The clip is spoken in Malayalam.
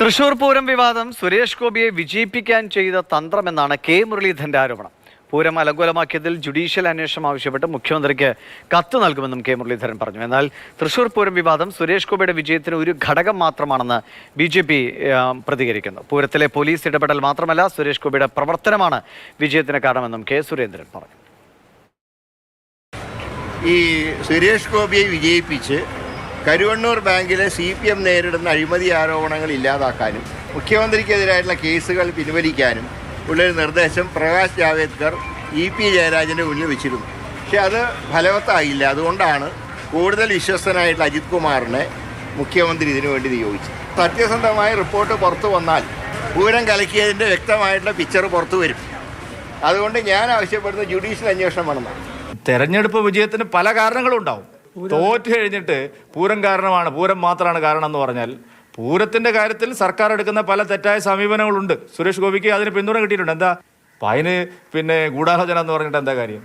തൃശൂർ പൂരം വിവാദം സുരേഷ് ഗോപിയെ വിജയിപ്പിക്കാൻ ചെയ്ത തന്ത്രമെന്നാണ് കെ മുരളീധരന്റെ ആരോപണം. പൂരം അലങ്കോലമാക്കിയതിൽ ജുഡീഷ്യൽ അന്വേഷണം ആവശ്യപ്പെട്ട് മുഖ്യമന്ത്രിക്ക് കത്ത് നൽകുമെന്നും കെ മുരളീധരൻ പറഞ്ഞു. എന്നാൽ തൃശൂർ പൂരം വിവാദം സുരേഷ് ഗോപിയുടെ വിജയത്തിന് ഒരു ഘടകം മാത്രമാണെന്ന് ബി ജെ പി പ്രതികരിക്കുന്നു. പൂരത്തിലെ പോലീസ് ഇടപെടൽ മാത്രമല്ല സുരേഷ് ഗോപിയുടെ പ്രവർത്തനമാണ് വിജയത്തിന് കാരണമെന്നും കെ സുരേന്ദ്രൻ പറഞ്ഞു. ഈ സുരേഷ് ഗോപിയെ വിജയിപ്പിച്ച് കരുവണ്ണൂർ ബാങ്കിലെ സി പി എം നേരിടുന്ന അഴിമതി ആരോപണങ്ങൾ ഇല്ലാതാക്കാനും മുഖ്യമന്ത്രിക്കെതിരായിട്ടുള്ള കേസുകൾ പിൻവലിക്കാനും ഉള്ളൊരു നിർദ്ദേശം പ്രകാശ് ജാവേദ്കർ ഇ പി ജയരാജന്റെ മുന്നിൽ വെച്ചിരുന്നു. പക്ഷെ അത് ഫലവത്തായില്ല. അതുകൊണ്ടാണ് കൂടുതൽ വിശ്വസ്തനായിട്ടുള്ള അജിത് കുമാറിനെ മുഖ്യമന്ത്രി ഇതിനു വേണ്ടി നിയോഗിച്ചത്. സത്യസന്ധമായ റിപ്പോർട്ട് പുറത്തു വന്നാൽ പൂരം കലക്കിയതിന്റെ വ്യക്തമായിട്ടുള്ള പിക്ചർ പുറത്തു വരും. അതുകൊണ്ട് ഞാൻ ആവശ്യപ്പെടുന്ന ജുഡീഷ്യൽ അന്വേഷണം വേണമെന്നാണ് തെരഞ്ഞെടുപ്പ് വിജയത്തിന് പല കാരണങ്ങളും ഉണ്ടാവും തോറ്റു കഴിഞ്ഞിട്ട് പൂരം കാരണമാണ് പൂരം മാത്രമാണ് കാരണം എന്ന് പറഞ്ഞാൽ പൂരത്തിന്റെ കാര്യത്തിൽ സർക്കാർ എടുക്കുന്ന പല തെറ്റായ സമീപനങ്ങളുണ്ട്. സുരേഷ് ഗോപിക്ക് അതിന് പിന്തുണ കിട്ടിയിട്ടുണ്ട്. എന്താ? അപ്പൊ അതിന് പിന്നെ ഗൂഢാലോചന എന്ന് പറഞ്ഞിട്ട് എന്താ കാര്യം?